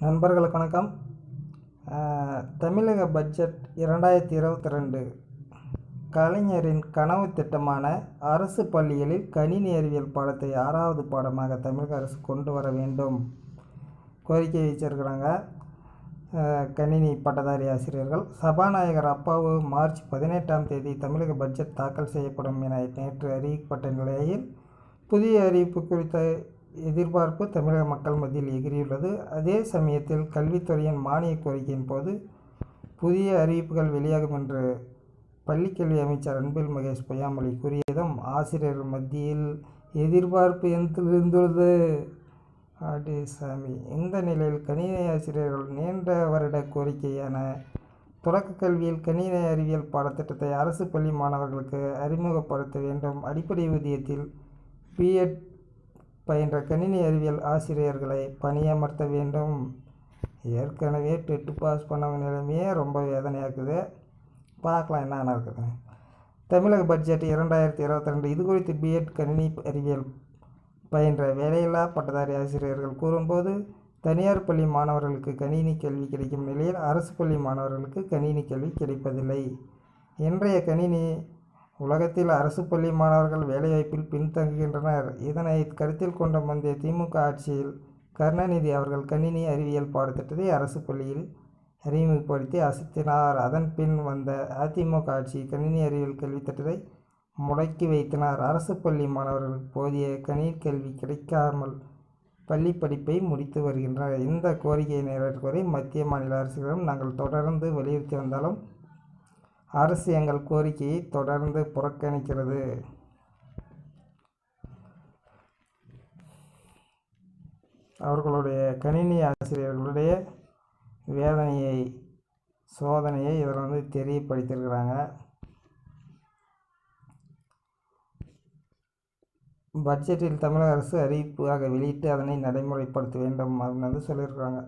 நண்பர்களுக்கு வணக்கம். தமிழக பட்ஜெட் இரண்டாயிரத்தி இருபத்தி ரெண்டு. கலைஞரின் கனவு திட்டமான அரசு பள்ளிகளில் கணினி அறிவியல் பாடத்தை ஆறாவது பாடமாக தமிழக அரசு கொண்டு வர வேண்டும். கோரிக்கை வச்சிருக்கிறாங்க கணினி பட்டதாரி ஆசிரியர்கள். சபாநாயகர் அப்பாவு மார்ச் பதினெட்டாம் தேதி தமிழக பட்ஜெட் தாக்கல் செய்யப்படும் என நேற்று அறிவிக்கப்பட்ட நிலையில் புதிய அறிவிப்பு குறித்த எதிர்பார்ப்பு தமிழக மக்கள் மத்தியில் எகிரியுள்ளது. அதே சமயத்தில் கல்வித்துறையின் மானிய கோரிக்கையின் போது புதிய அறிவிப்புகள் வெளியாகும் என்று பள்ளிக்கல்வி அமைச்சர் அன்பில் மகேஷ் பொய்யாமொழி கூறியதும் ஆசிரியர்கள் மத்தியில் எதிர்பார்ப்பு இருந்துள்ளது ஆடி சாமி இந்த நிலையில் கணினி ஆசிரியர்கள் நீண்ட வருட கோரிக்கையான தொடக்க கல்வியில் கணினி அறிவியல் பாடத்திட்டத்தை அரசு பள்ளி மாணவர்களுக்கு அறிமுகப்படுத்த வேண்டும். அடிப்படை ஊதியத்தில் பிஎட் பயின்ற கணினி அறிவியல் ஆசிரியர்களை பணியமர்த்த வேண்டும். ஏற்கனவே டெட்டு பாஸ் பண்ணவங்க நிலைமையே ரொம்ப வேதனையாக்குது. பார்க்கலாம் என்ன இருக்குது தமிழக பட்ஜெட் இரண்டாயிரத்தி இருபத்தி ரெண்டு இது குறித்து பிஎட் கணினி அறிவியல் பயின்ற வேலையில்லா பட்டதாரி ஆசிரியர்கள் கூறும்போது தனியார் பள்ளி மாணவர்களுக்கு கணினி கல்வி கிடைக்கும் நிலையில் அரசு பள்ளி மாணவர்களுக்கு கணினி கல்வி கிடைப்பதில்லை. இன்றைய கணினி உலகத்தில் அரசு பள்ளி மாணவர்கள் வேலைவாய்ப்பில் பின்தங்குகின்றனர். இதனை கருத்தில் கொண்ட முந்தைய திமுக ஆட்சியில் கருணாநிதி அவர்கள் கணினி அறிவியல் பாடத்திட்டத்தை அரசு பள்ளியில் அறிமுகப்படுத்தி அசத்தினார். அதன் பின் வந்த அதிமுக ஆட்சி கணினி அறிவியல் கல்வி திட்டத்தை முடக்கி வைத்தனர். அரசு பள்ளி மாணவர்களுக்கு போதிய கணினி கல்வி கிடைக்காமல் பள்ளி படிப்பை முடித்து வருகின்றனர். இந்த கோரிக்கையை நிறைவேற்றுவதை மத்திய மாநில அரசுகளிடம் நாங்கள் தொடர்ந்து வலியுறுத்தி வந்தாலும் அரசு எங்கள் கோரிக்கையை தொடர்ந்து புறக்கணிக்கிறது. அவர்களுடைய கணினி ஆசிரியர்களுடைய வேதனையை சோதனையை இதில் வந்து தெரியப்படுத்தியிருக்கிறாங்க. பட்ஜெட்டில் தமிழக அரசு அறிவிப்பாக வெளியிட்டு அதனை நடைமுறைப்படுத்த வேண்டும் அப்படின்னு வந்து சொல்லியிருக்கிறாங்க.